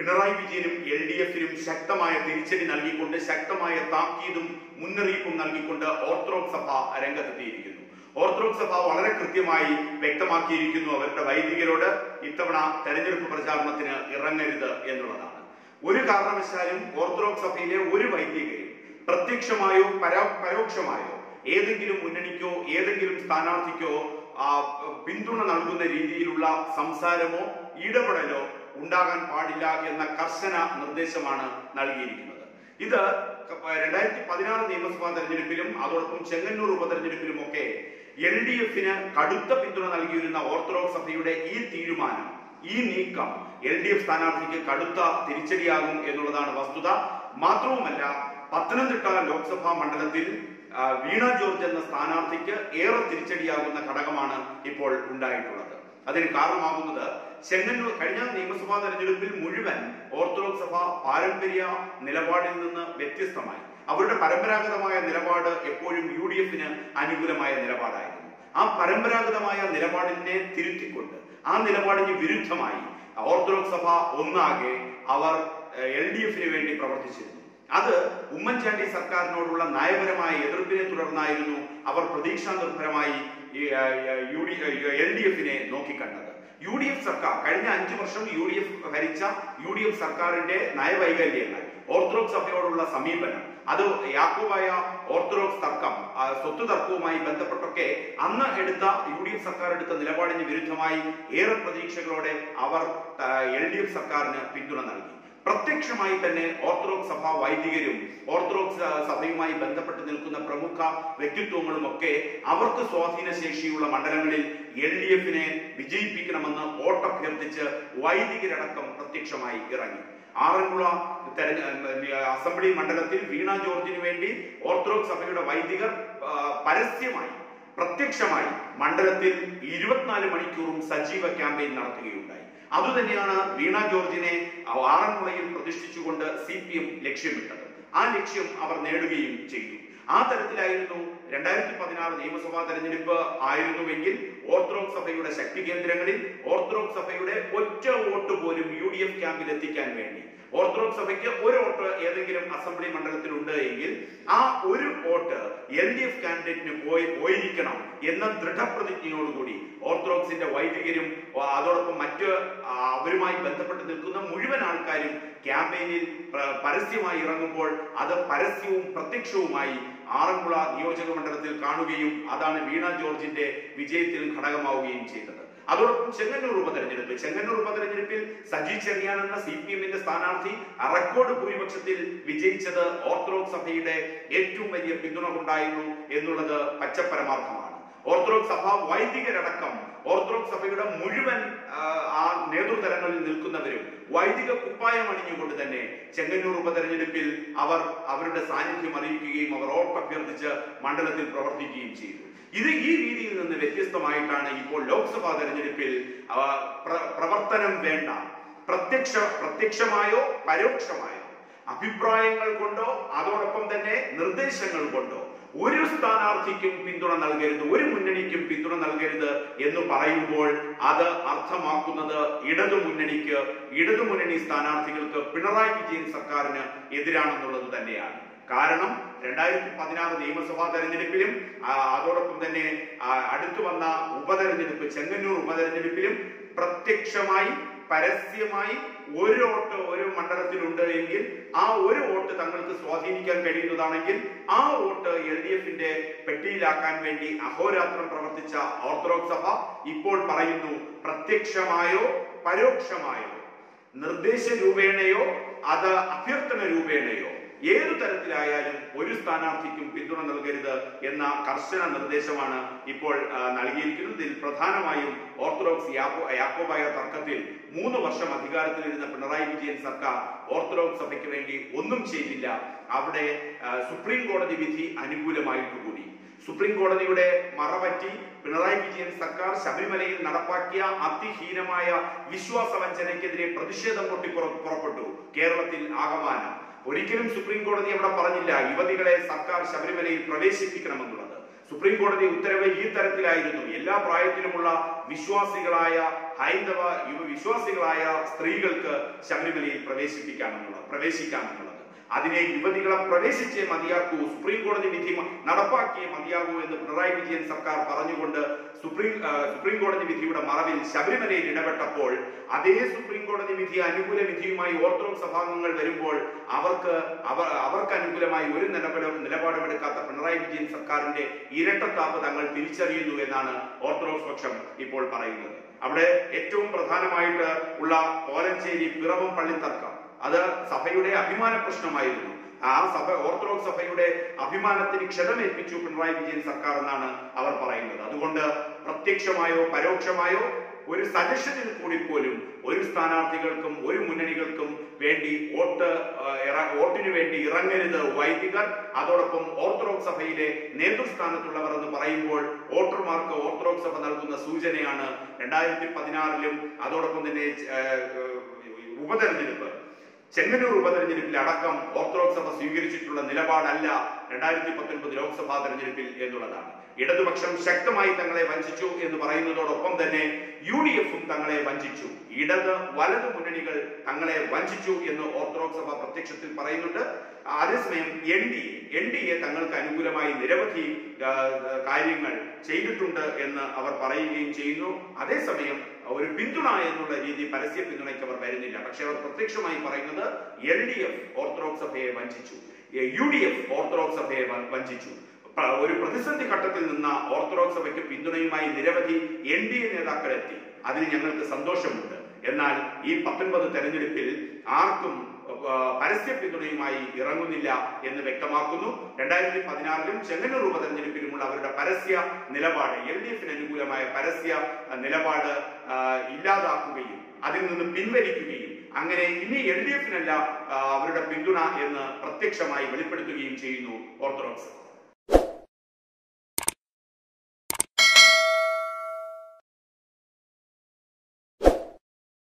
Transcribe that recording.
പിണറായി വിജയനും L D എഫിനും ശക്തമായ തിരിച്ചടി നൽകിക്കൊണ്ട് ശക്തമായ താക്കീതും മുന്നറിയിപ്പും നൽകിക്കൊണ്ട് ഓർത്തഡോക്സ് സഭ രംഗത്തെത്തിയിരിക്കുന്നു ഓർത്തഡോക്സ് സഭ വളരെ കൃത്യമായി വ്യക്തമാക്കിയിരിക്കുന്നു അവരുടെ വൈദികരോട് ഇത്തവണ തെരഞ്ഞെടുപ്പ് പ്രചാരണത്തിന് ഇറങ്ങരുത് എന്നുള്ളതാണ്. ഒരു കാരണവശാലും ഓർത്തഡോക്സ് സഭയിലെ ഒരു വൈദികരും പ്രത്യക്ഷമായോ പരോ- പരോക്ഷമായോ ഏതെങ്കിലും മുന്നണിക്കോ ഏതെങ്കിലും സ്ഥാനാർത്ഥിക്കോ പിന്തുണ നൽകുന്ന രീതിയിലുള്ള സംസാരമോ ഇടപെടലോ ഉണ്ടാകാൻ പാടില്ല എന്ന കർശന നിർദ്ദേശമാണ് നൽകിയിരിക്കുന്നത്. ഇത് രണ്ടായിരത്തി പതിനാറ് നിയമസഭാ തെരഞ്ഞെടുപ്പിലും അതോടൊപ്പം ചെങ്ങന്നൂർ ഉപതെരഞ്ഞെടുപ്പിലും ഒക്കെ എൽ ഡി എഫിന് കടുത്ത പിന്തുണ നൽകിയിരുന്ന ഓർത്തഡോക്സ് സഭയുടെ ഈ തീരുമാനം ഈ നീക്കം എൽ ഡി എഫ് സ്ഥാനാർത്ഥിക്ക് കടുത്ത തിരിച്ചടിയാകും എന്നുള്ളതാണ് വസ്തുത. മാത്രവുമല്ല പത്തനംതിട്ട ലോക്സഭാ മണ്ഡലത്തിൽ വീണ ജോർജ് എന്ന സ്ഥാനാർത്ഥിക്ക് ഏറെ തിരിച്ചടിയാകുന്ന ഘടകമാണ് ഇപ്പോൾ ഉണ്ടായിട്ടുള്ളത്. അതിന് കാരണമാകുന്നത് ചെങ്ങന്നൂർ കഴിഞ്ഞ നിയമസഭാ തെരഞ്ഞെടുപ്പിൽ മുഴുവൻ ഓർത്തഡോക്സ് സഭ പാരമ്പര്യ നിലപാടിൽ നിന്ന് വ്യത്യസ്തമായി. അവരുടെ പരമ്പരാഗതമായ നിലപാട് എപ്പോഴും യു ഡി എഫിന് അനുകൂലമായ നിലപാടായിരുന്നു. ആ പരമ്പരാഗതമായ നിലപാടിനെ തിരുത്തിക്കൊണ്ട് ആ നിലപാടിന് വിരുദ്ധമായി ഓർത്തഡോക്സ് സഭ ഒന്നാകെ അവർ എൽ ഡി എഫിന് വേണ്ടി പ്രവർത്തിച്ചിരുന്നു. അത് ഉമ്മൻചാണ്ടി സർക്കാരിനോടുള്ള നയപരമായ എതിർപ്പിനെ തുടർന്നായിരുന്നു അവർ പ്രതീക്ഷാ നിർഭരമായി യു ഡി എൽ ഡി എഫിനെ നോക്കിക്കണ്ടത് യു ഡി എഫ് സർക്കാർ കഴിഞ്ഞ അഞ്ചു വർഷം യു ഡി എഫ് ഭരിച്ച യു ഡി എഫ് സർക്കാരിന്റെ നയവൈകല്യങ്ങൾ ഓർത്തഡോക്സ് സഭയോടുള്ള സമീപനം അത് യാക്കോബായ ഓർത്തഡോക്സ് തർക്കം സ്വത്ത് തർക്കവുമായി ബന്ധപ്പെട്ടൊക്കെ അന്ന് എടുത്ത യു ഡി എഫ് സർക്കാർ എടുത്ത നിലപാടിന് വിരുദ്ധമായി ഏറെ പ്രതീക്ഷകളോടെ അവർ എൽ ഡി എഫ് സർക്കാരിന് പിന്തുണ നൽകി. പ്രത്യക്ഷമായി തന്നെ ഓർത്തഡോക്സ് സഭ വൈദികരും ഓർത്തഡോക്സ് സഭയുമായി ബന്ധപ്പെട്ട് നിൽക്കുന്ന പ്രമുഖ വ്യക്തിത്വങ്ങളും ഒക്കെ അവർക്ക് സ്വാധീന ശേഷിയുള്ള മണ്ഡലങ്ങളിൽ എൽ ഡി എഫിനെ വിജയിപ്പിക്കണമെന്ന് വോട്ടഭ്യർത്ഥിച്ച് വൈദികരടക്കം പ്രത്യക്ഷമായി ഇറങ്ങി. ആറന്മുള അസംബ്ലി മണ്ഡലത്തിൽ വീണ ജോർജിന് വേണ്ടി ഓർത്തഡോക്സ് സഭയുടെ വൈദികർ പരസ്യമായി പ്രത്യക്ഷമായി മണ്ഡലത്തിൽ ഇരുപത്തിനാല് മണിക്കൂറും സജീവ ക്യാമ്പയിൻ നടത്തുകയുണ്ടായി. അതുതന്നെയാണ് വീണ ജോർജിനെ ആറന്മുളയിൽ പ്രതിഷ്ഠിച്ചുകൊണ്ട് സി പി എം ലക്ഷ്യമിട്ടത്. ആ ലക്ഷ്യം അവർ നേടുകയും ചെയ്തു. ആ തരത്തിലായിരുന്നു രണ്ടായിരത്തി പതിനാറ് നിയമസഭാ തെരഞ്ഞെടുപ്പ് ആയിരുന്നുവെങ്കിൽ ഓർത്തഡോക്സ് സഭയുടെ ശക്തി കേന്ദ്രങ്ങളിൽ ഓർത്തഡോക്സ് സഭയുടെ ഒറ്റ വോട്ട് പോലും യു ഡി എഫ് ക്യാമ്പിൽ എത്തിക്കാൻ വേണ്ടി. ഓർത്തഡോക്സ് സഭയ്ക്ക് ഒരു വോട്ട് ഏതെങ്കിലും അസംബ്ലി മണ്ഡലത്തിൽ ഉണ്ട് എങ്കിൽ ആ ഒരു വോട്ട് എൽ ഡി എഫ് കാൻഡിഡേറ്റിന് പോയി പോയിരിക്കണം എന്ന ദൃഢപ്രതിജ്ഞയോടുകൂടി ഓർത്തഡോക്സിന്റെ വൈദികരും അതോടൊപ്പം മറ്റ് അവരുമായി ബന്ധപ്പെട്ട് നിൽക്കുന്ന മുഴുവൻ ആൾക്കാരും ക്യാമ്പയിനിൽ പ്ര- പരസ്യമായി ഇറങ്ങുമ്പോൾ അത് പരസ്യവും പ്രത്യക്ഷവുമായി ആറന്മുള നിയോജക മണ്ഡലത്തിൽ കാണുകയും അതാണ് വീണ ജോർജിന്റെ വിജയത്തിൽ ഘടകമാവുകയും ചെയ്തത്. അതോടൊപ്പം ചെങ്ങന്നൂർ ഉപതെരഞ്ഞെടുപ്പ്. ചെങ്ങന്നൂർ ഉപതെരഞ്ഞെടുപ്പിൽ സജി ചെറിയാൻ എന്ന സി പി എമ്മിന്റെ സ്ഥാനാർത്ഥി റെക്കോർഡ് ഭൂരിപക്ഷത്തിൽ വിജയിച്ചത് ഓർത്തഡോക്സ് സഭയുടെ ഏറ്റവും വലിയ പിന്തുണ കൊണ്ടായിരുന്നു എന്നുള്ളത് പച്ചപ്പരമാർത്ഥമാണ്. ഓർത്തഡോക്സ് സഭ വൈദികരടക്കം ഓർത്തഡോക്സ് സഭയുടെ മുഴുവൻ ആ, നേതൃതലങ്ങളിൽ നിൽക്കുന്നവരും വൈദിക കുപ്പായം അണിഞ്ഞുകൊണ്ട് തന്നെ ചെങ്ങന്നൂർ ഉപതെരഞ്ഞെടുപ്പിൽ അവർ അവരുടെ സാന്നിധ്യം അറിയിക്കുകയും അവർ ഓട്ടഭ്യർത്ഥിച്ച് മണ്ഡലത്തിൽ പ്രവർത്തിക്കുകയും ചെയ്തു. ഇത് ഈ രീതിയിൽ നിന്ന് വ്യത്യസ്തമായിട്ടാണ് ഇപ്പോൾ ലോക്സഭാ തെരഞ്ഞെടുപ്പിൽ പ്രവർത്തനം വേണ്ട. പ്രത്യക്ഷ പ്രത്യക്ഷമായോ പരോക്ഷമായോ അഭിപ്രായങ്ങൾ കൊണ്ടോ അതോടൊപ്പം തന്നെ നിർദ്ദേശങ്ങൾ കൊണ്ടോ. ഒരു സ്ഥാനാർത്ഥിക്കും പിന്തുണ നൽകരുത് ഒരു മുന്നണിക്കും പിന്തുണ നൽകരുത് എന്ന് പറയുമ്പോൾ അത് അർത്ഥമാക്കുന്നത് ഇടതു മുന്നണിക്ക് ഇടതു മുന്നണി സ്ഥാനാർത്ഥികൾക്ക് പിണറായി വിജയൻ സർക്കാരിന് എതിരാണെന്നുള്ളത് തന്നെയാണ്. കാരണം രണ്ടായിരത്തി പതിനാറ് നിയമസഭാ തെരഞ്ഞെടുപ്പിലും അതോടൊപ്പം തന്നെ അടുത്തു വന്ന ഉപതെരഞ്ഞെടുപ്പ് ചെങ്ങന്നൂർ ഉപതെരഞ്ഞെടുപ്പിലും പ്രത്യക്ഷമായി പരസ്യമായി ഒരു വോട്ട് ഒരു മണ്ഡലത്തിലുണ്ട് എങ്കിൽ ആ ഒരു വോട്ട് തങ്ങൾക്ക് സ്വാധീനിക്കാൻ കഴിയുന്നതാണെങ്കിൽ ആ വോട്ട് എൽ ഡി എഫിന്റെ പെട്ടിയിലാക്കാൻ വേണ്ടി അഹോരാത്രം പ്രവർത്തിച്ച ഓർത്തഡോക്സ് സഭ ഇപ്പോൾ പറയുന്നു പ്രത്യക്ഷമായോ പരോക്ഷമായോ? നിർദ്ദേശ രൂപേണയോ അത് അഭ്യർത്ഥന രൂപേണയോ ഏതു തരത്തിലായാലും ഒരു സ്ഥാനാർത്ഥിക്കും പിന്തുണ നൽകരുത് എന്ന കർശന നിർദ്ദേശമാണ് ഇപ്പോൾ നൽകിയിരിക്കുന്നത്. ഇതിൽ പ്രധാനമായും ഓർത്തഡോക്സ് യാക്കോബായ തർക്കത്തിൽ മൂന്ന് വർഷം അധികാരത്തിലിരുന്ന പിണറായി വിജയൻ സർക്കാർ ഓർത്തഡോക്സ് സഭയ്ക്ക് വേണ്ടി ഒന്നും ചെയ്തില്ല. അവിടെ സുപ്രീം കോടതി വിധി അനുകൂലമായിട്ട് കൂടി. സുപ്രീം കോടതിയുടെ മറപറ്റി പിണറായി വിജയൻ സർക്കാർ ശബരിമലയിൽ നടപ്പാക്കിയ അതിഹീനമായ വിശ്വാസ വഞ്ചനയ്ക്കെതിരെ പ്രതിഷേധം പൊട്ടി പുറപ്പെട്ടു. കേരളത്തിൽ ആകമാനം. ഒരിക്കലും സുപ്രീം കോടതി അവിടെ പറഞ്ഞില്ല യുവതികളെ സർക്കാർ ശബരിമലയിൽ പ്രവേശിപ്പിക്കണമെന്നുള്ളത്. സുപ്രീം കോടതി ഉത്തരവ് ഈ തരത്തിലായിരുന്നു. എല്ലാ പ്രായത്തിലുമുള്ള വിശ്വാസികളായ ഹൈന്ദവ യുവ വിശ്വാസികളായ സ്ത്രീകൾക്ക് ശബരിമലയിൽ പ്രവേശിപ്പിക്കാമെന്നുള്ളത് പ്രവേശിക്കാമെന്നുള്ളത്. അതിനെ യുവതികളെ പ്രവേശിച്ചേ മതിയാക്കൂ സുപ്രീം കോടതി വിധി നടപ്പാക്കിയേ മതിയാകൂ എന്ന് പിണറായി വിജയൻ സർക്കാർ പറഞ്ഞുകൊണ്ട് സുപ്രീം സുപ്രീം കോടതി വിധിയുടെ മറവിൽ ശബരിമലയിൽ ഇടപെട്ടപ്പോൾ അതേ സുപ്രീം കോടതി വിധി അനുകൂല വിധിയുമായി ഓർത്തഡോക്സ് സഭാംഗങ്ങൾ വരുമ്പോൾ അവർക്ക് അവർ അവർക്ക് അനുകൂലമായി ഒരു നിലപാടും നിലപാടുമെടുക്കാത്ത പിണറായി വിജയൻ സർക്കാരിന്റെ ഇരട്ടത്താപ്പ് തങ്ങൾ തിരിച്ചറിയുന്നു എന്നാണ് ഓർത്തഡോക്സ് പക്ഷം ഇപ്പോൾ പറയുന്നത്. അവിടെ ഏറ്റവും പ്രധാനമായിട്ട് ഉള്ള കോലഞ്ചേരി പിറവം പള്ളി തർക്കം അത് സഭയുടെ അഭിമാന പ്രശ്നമായിരുന്നു. ആ സഭ ഓർത്തഡോക്സ് സഭയുടെ അഭിമാനത്തിന് ക്ഷതമേൽപ്പിച്ചു പിണറായി വിജയൻ സർക്കാർ എന്നാണ് അവർ പറയുന്നത്. അതുകൊണ്ട് പ്രത്യക്ഷമായോ പരോക്ഷമായോ ഒരു സജഷനിൽ കൂടി പോലും ഒരു സ്ഥാനാർത്ഥികൾക്കും ഒരു മുന്നണികൾക്കും വേണ്ടി വോട്ട് വോട്ടിന് വേണ്ടി ഇറങ്ങരുത് വൈദികർ. അതോടൊപ്പം ഓർത്തഡോക്സ് സഭയിലെ നേതൃസ്ഥാനത്തുള്ളവർ എന്ന് പറയുമ്പോൾ വോട്ടർമാർക്ക് ഓർത്തഡോക്സ് സഭ നൽകുന്ന സൂചനയാണ് രണ്ടായിരത്തി പതിനാറിലും അതോടൊപ്പം തന്നെ ഉപതെരഞ്ഞെടുപ്പ്. ചെങ്ങന്നൂർ ഉപതെരഞ്ഞെടുപ്പിൽ അടക്കം ഓർത്തഡോക്സ് സഭ സ്വീകരിച്ചിട്ടുള്ള നിലപാടല്ല രണ്ടായിരത്തി പത്തൊൻപത് ലോക്സഭാ തെരഞ്ഞെടുപ്പിൽ എന്നുള്ളതാണ്. ഇടതുപക്ഷം ശക്തമായി തങ്ങളെ വഞ്ചിച്ചു എന്ന് പറയുന്നതോടൊപ്പം തന്നെ യു ഡി എഫും തങ്ങളെ വഞ്ചിച്ചു. ഇടത് വലത് മുന്നണികൾ തങ്ങളെ വഞ്ചിച്ചു എന്ന് ഓർത്തഡോക്സ് സഭ പ്രത്യക്ഷത്തിൽ പറയുന്നുണ്ട്. അതേസമയം N D N D A തങ്ങൾക്ക് അനുകൂലമായി നിരവധി കാര്യങ്ങൾ ചെയ്തിട്ടുണ്ട് എന്ന് അവർ പറയുകയും ചെയ്യുന്നു. അതേസമയം ഒരു പിന്തുണ എന്നുള്ള രീതി പരസ്യ പിന്തുണയ്ക്ക് അവർ വരുന്നില്ല. പക്ഷെ അവർ പ്രത്യക്ഷമായി പറയുന്നത് എൽ ഡി എഫ് ഓർത്തഡോക്സ് സഭയെ വഞ്ചിച്ചു. യു ഡി എഫ് ഓർത്തഡോക്സ് സഭയെ വഞ്ചിച്ചു. ഒരു പ്രതിസന്ധി ഘട്ടത്തിൽ നിന്ന ഓർത്തഡോക്സ് സഭയ്ക്ക് പിന്തുണയുമായി നിരവധി എൻ ഡി എ നേതാക്കളെത്തി. അതിന് ഞങ്ങൾക്ക് സന്തോഷമുണ്ട്. എന്നാൽ ഈ പത്തൊൻപത് തെരഞ്ഞെടുപ്പിൽ ആർക്കും പരസ്യ പിന്തുണയുമായി ഇറങ്ങുന്നില്ല എന്ന് വ്യക്തമാക്കുന്നു. രണ്ടായിരത്തി പതിനാറിലും ചെങ്ങന്നൂർ ഉപതെരഞ്ഞെടുപ്പിലുമുള്ള അവരുടെ പരസ്യ നിലപാട് എൽ ഡി എഫിന് അനുകൂലമായ പരസ്യ നിലപാട് ഇല്ലാതാക്കുകയും അതിൽ നിന്ന് പിൻവലിക്കുകയും അങ്ങനെ ഇനി എൽ ഡി എഫിനല്ല അവരുടെ പിന്തുണ എന്ന് പ്രത്യക്ഷമായി വെളിപ്പെടുത്തുകയും ചെയ്യുന്നു ഓർത്തഡോക്സ്.